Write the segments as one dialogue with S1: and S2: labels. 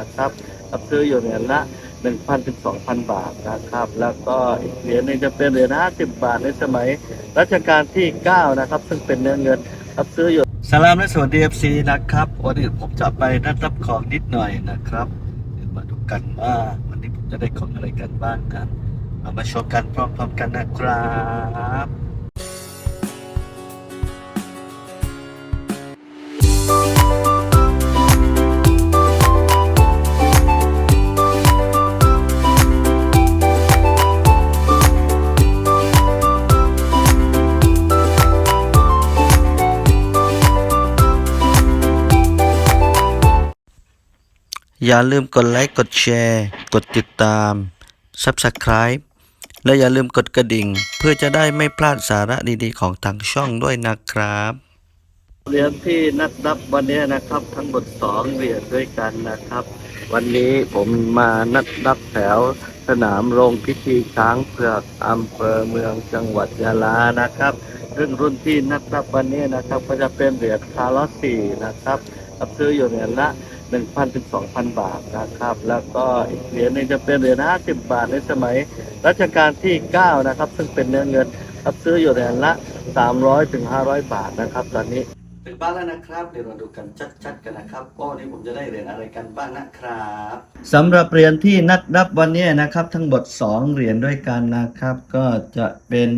S1: นะครับรับซื้ออยู่เหรียญละหนึ่งพันถึงสองพันบาทนะครับ แล้วก็อีกเหรียญหนึงจะเป็นเหรียญห้าสิบบาทในสมัยรัชกาลที่เก้านะครับ ซึ่งเป็นเนื้อเงินรับซื้ออยู่สลามและสวัสดีเอฟซีนะครับ วันนี้ผมจะไปนัดรับของนิดหน่อยนะครับเดี๋ยวมาดูกันว่าวันนี้ผมจะได้ของอะไรกันบ้างนะเอามาชมกันพร้อมๆกันนะครับ อย่าลืมกดไลค์ กดแชร์ กดติดตาม Subscribe และอย่าลืมกดกระดิ่ง เพื่อจะได้ไม่พลาดสาระดีๆ ของทางช่องด้วยนะครับ เหรียญที่นัดรับวันนี้นะครับ ทั้งหมดสองเหรียญด้วยกันนะครับ วันนี้ผมมานัดรับแถวสนามโรงพิธีช้างเผือกอำเภอเมืองจังหวัดยะลานะครับ ซึ่งรุ่นที่นัดรับวันนี้นะครับ ก็จะเป็นเหรียญคาร์ลสี่นะครับซื้ออยู่เหรียญละ หนึ่งพันถึงสองพันบาทนะครับ แล้วก็อีกเหรียญหนึงจะเป็นเหรียญห้าสิบบาทในสมัยรัชกาลที่เก้านะครับ ซึ่งเป็นเนื้อเงินรับซื้ออยู่เหรียญละสามร้อยถึงห้าร้อยบาทนะครับ ตอนนี้ถึงบ้านแล้วนะครับ เดี๋ยวเราดูกันชัดๆกันนะครับว่าวันนี้ผมจะได้เหรียญอะไรกันบ้างนะครับสำหรับเหรียญที่นัดรับวันนี้นะครับ ทั้งหมดสองเหรียญด้วยกันนะครับ ก็จะเป็น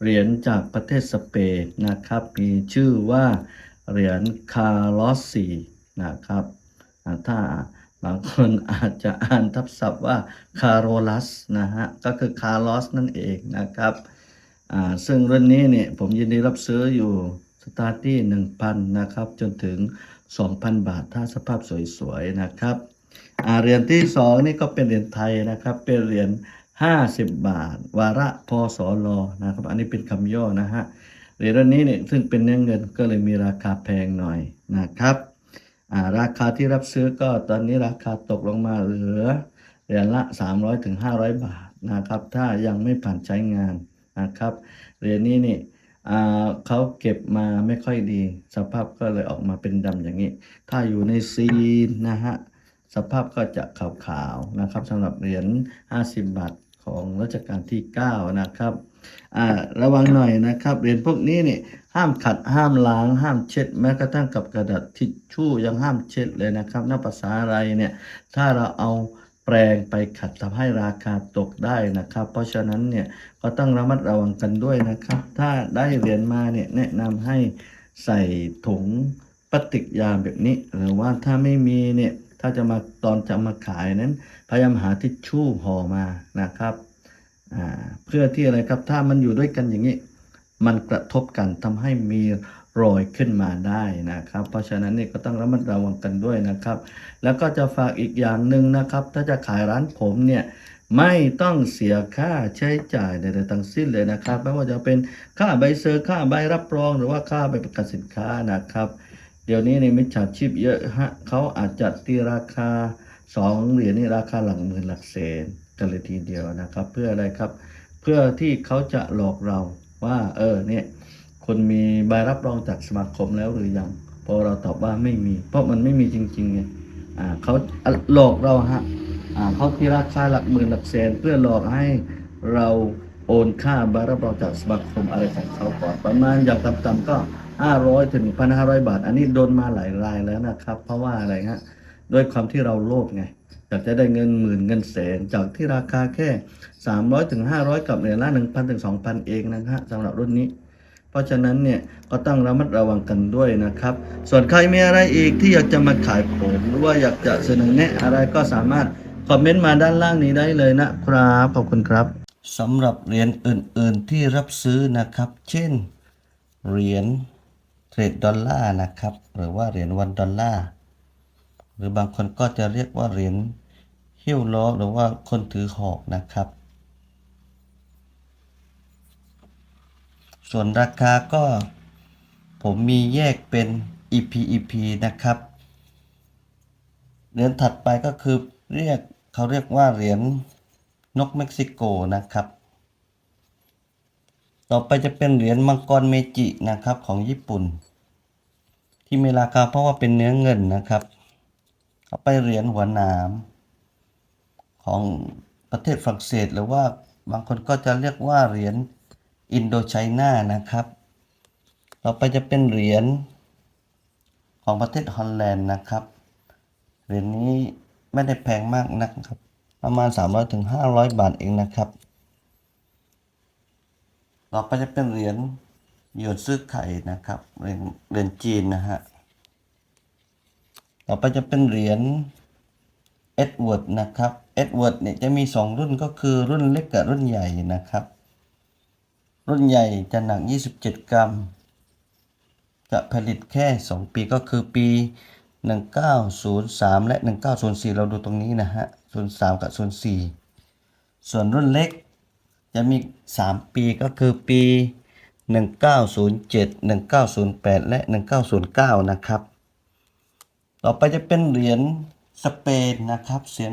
S1: เหรียญจากประเทศสเปนนะครับ มีชื่อว่าเหรียญคาร์ลอสสีนะครับอ่า ถ้าบางคนอาจจะอ่านทับศัพท์ว่าคาร์โรลัสนะฮะ ก็คือคาร์ลอสนั่นเองนะครับซึ่งรุ่นนี้เนี่ยผมยินดีรับซื้ออยู่สตาร์ทที่1,000 นะครับ จนถึง 2,000 บาทถ้าสภาพสวยๆ นะครับเหรียญที่ 2 นี่ก็เป็นเหรียญไทยนะครับ เป็นเหรียญ50 บาท วาระพศลนะครับ อันนี้เป็นคำย่อนะฮะเหรียญรุ่นนี้เนี่ยซึ่งเป็นเนื้อเงินก็เลยมีราคาแพงหน่อยนะครับ ราคาที่รับซื้อก็ตอนนี้ราคาตกลงมาเหลือเหรียญละ300ถึง500 บาทนะครับ ถ้ายังไม่ผ่านใช้งานนะครับเหรียญนี้นี่เขาเก็บมาไม่ค่อยดี สภาพก็เลยออกมาเป็นดำอย่างนี้ ถ้าอยู่ในซีนนะฮะสภาพก็จะขาวๆนะครับสำหรับเหรียญ 50 บาทของรัชกาลที่ 9 นะครับ ระวังหน่อยนะครับเหรียญพวกนี้นี่ห้ามขัดห้ามล้าง ห้ามเช็ด แม้กระทั่งกับกระดาษทิชชู่ยังห้ามเช็ดเลยนะครับนับภาษาอะไรเนี่ยถ้าเราเอาแปรงไปขัดทำให้ราคาตกได้นะครับ เพราะฉะนั้นเนี่ยก็ต้องระมัดระวังกันด้วยนะครับ ถ้าได้เหรียญมาเนี่ยแนะนำให้ใส่ถุงพลาสติกยางแบบนี้ หรือว่าถ้าไม่มีเนี่ยถ้าจะมาตอนจะมาขายนั้น พยายามหาทิชชู่ห่อมานะครับอ่า เพื่อที่อะไรครับ ถ้ามันอยู่ด้วยกันอย่างนี้ มันกระทบกันทำให้มีรอยขึ้นมาได้นะครับ เพราะฉะนั้นนี่ก็ต้องระมัดระวังกันด้วยนะครับ แล้วก็จะฝากอีกอย่างหนึ่งนะครับ ถ้าจะขายร้านผมเนี่ยไม่ต้องเสียค่าใช้จ่ายใดๆทั้งสิ้นเลยนะครับ ไม่ว่าจะเป็นค่าใบเซอร์ค่าใบรับรองหรือว่าค่าใบประกันสินค้านะครับ เดี๋ยวนี้ในมิจฉาชีพเยอะฮะเขาอาจจะตีราคาสองเหรียญนี่ราคาหลักหมื่นหลักแสนกันเลยทีเดียวนะครับ เพื่ออะไรครับ เพื่อที่เขาจะหลอกเราว่า เออเนี่ยคุณมีใบรับรองจากสมาคมแล้วหรือยังพอเราตอบว่าไม่มี เพราะมันไม่มีจริงๆไงอ่าเขาหลอกเราฮะอ่าเขาที่ราคาหลักหมื่นหลักแสนเพื่อหลอกให้เราโอนค่าใบรับรองจากสมาคมอะไรของเขาก่อนประมาณอย่างต่ำๆก็ 500ถึง1,500 บาท อันนี้โดนมาหลายรายแล้วนะครับ เพราะว่าอะไรฮะด้วยความที่เราโลภไง อยากจะได้เงินหมื่นเงินแสน จากที่ราคาแค่ 300ถึง500 กับเหรียญละ1,000ถึง2,000 เองนะฮะสำหรับรุ่นนี้ เพราะฉะนั้นเนี่ยก็ต้องระมัดระวังกันด้วยนะครับ ส่วนใครมีอะไรอีกที่อยากจะมาขายผมหรือว่าอยากจะเสนอแนะอะไรก็สามารถคอมเมนต์มาด้านล่างนี้ได้เลยนะครับขอบคุณครับสำหรับเหรียญอื่น ๆ ที่รับซื้อนะครับ เช่นเหรียญเทรดดอลลาร์นะครับ หรือว่าเหรียญวันดอลลาร์หรือบางคนก็จะเรียกว่าเหรียญ หิ้วล้อหรือว่าคนถือหอกนะครับ ส่วนราคาก็ผมมีแยกเป็น EP EP นะครับ เหรียญถัดไปก็คือเรียกเขาเรียกว่าเหรียญนกเม็กซิโกนะครับ ต่อไปจะเป็นเหรียญมังกรเมจินะครับของญี่ปุ่น ที่มีราคาเพราะว่าเป็นเนื้อเงินนะครับต่อไปเหรียญหัวหนาม ของประเทศฝรั่งเศส หรือว่าบางคนก็จะเรียกว่าเหรียญอินโดไชน่านะครับ ต่อไปจะเป็นเหรียญของประเทศฮอลแลนด์นะครับ เหรียญนี้ไม่ได้แพงมากนักครับ ประมาณ 300ถึง500 บาทเองนะครับ ต่อไปจะเป็นเหรียญหยวนซื้อไข่นะครับ เหรียญเหรียญจีนนะฮะ ต่อไปจะเป็นเหรียญเอ็ดเวิร์ดนะครับ เอ็ดเวิร์ดเนี่ยจะมี 2 รุ่นก็คือรุ่นเล็กกับรุ่นใหญ่นะครับ รุ่นใหญ่จะหนัก 27 กรัม จะผลิตแค่ 2 ปีก็คือปี 1903 และ 1904 เราดูตรงนี้นะฮะ 03 กับ 04 ส่วนรุ่นเล็กจะมี 3 ปีก็คือปี 1907 1908 และ 1909 นะครับ ต่อไปจะเป็นเหรียญสเปนนะครับเสียง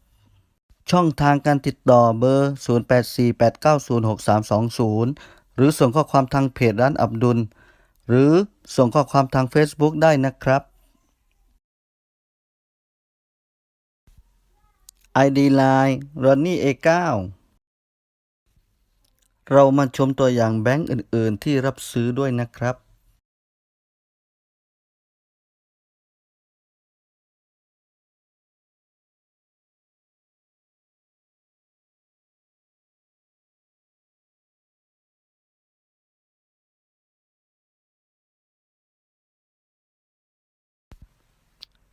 S1: ช่องทางการติดต่อเบอร์ 0848906320 หรือส่งข้อความทางเพจร้านอับดุล หรือส่งข้อความทาง Facebook ได้นะครับ ID Line Ronnie A9 เรามาชมตัวอย่างแบงก์อื่น ๆ ที่รับซื้อด้วยนะครับ